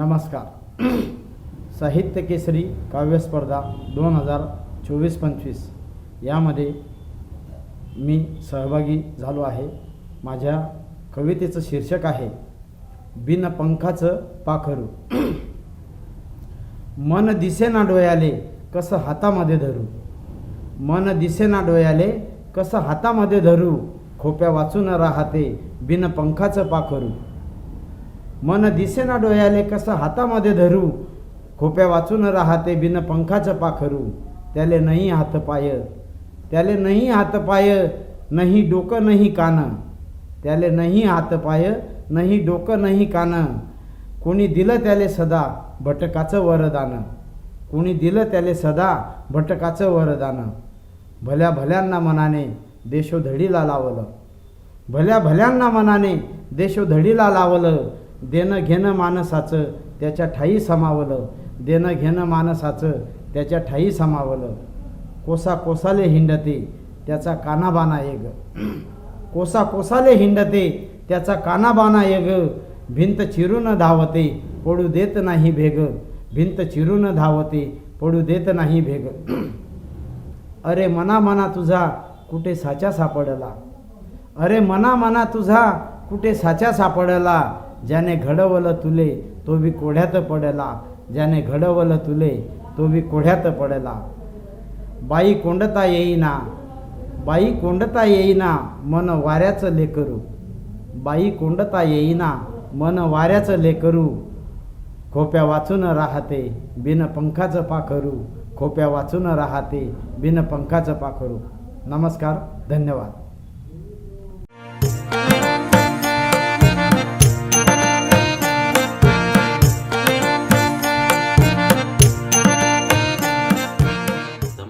नमस्कार. साहित्य केसरी काव्यस्पर्धा दोन हजार चोवीस पंचवीस यामध्ये मी सहभागी झालो आहे. माझ्या कवितेचं शीर्षक आहे बिन पंखाचं पाखरू. मन दिसेना डोयाले कसं हातामध्ये धरू. मन दिसेना डोयाले कसं हातामध्ये धरू. खोप्या वाचून राहते बिन पंखाचं पाखरू. मन दिसेना डोयाले कसं हातामध्ये धरू? खोप्या वाचून राहते बिन पंखाचं पाखरू. त्याले नाही हातपाय त्याले नाही हातपाय नाही डोकं नाही कान. त्याले नाही हातपाय नाही डोकं नाही कान. कोणी दिलं त्याले सदा भटकाचं वरदान. कोणी दिलं त्याले सदा भटकाचं वरदान. भल्या भल्यांना मनाने देशोधडीला लावलं. भल्या भल्यांना मनाने देशोधडीला लावलं. देणं घेणं माणसाचं त्याच्या ठाई समावलं. देणं घेणं माणसाचं त्याच्या ठाई समावलं. कोसा कोसाले हिंडते त्याचा कानाबाना येग. कोसा कोसाले हिंडते त्याचा कानाबाना येग. भिंत चिरून धावते पडू देत नाही भेग. भिंत चिरून धावते पडू देत नाही भेग. अरे मना मना तुझा कुठे साचा सापडला? अरे मना मना तुझा कुठे साचा सापडला? ज्याने घडवलं तुले तो बी कोढ्यात पडला. ज्याने घडवलं तुले तो बी कोढ्यात पडला. बाई कोंडता येईना बाई कोंडता येईना मन वाऱ्याचं लेकरू बाई कोंडता येईना मन वाऱ्याचं लेकरू खोप्या वाचून राहते बिन पंखाचं पाखरू खोप्या वाचून राहते बिन पंखाचं पाखरू नमस्कार धन्यवाद.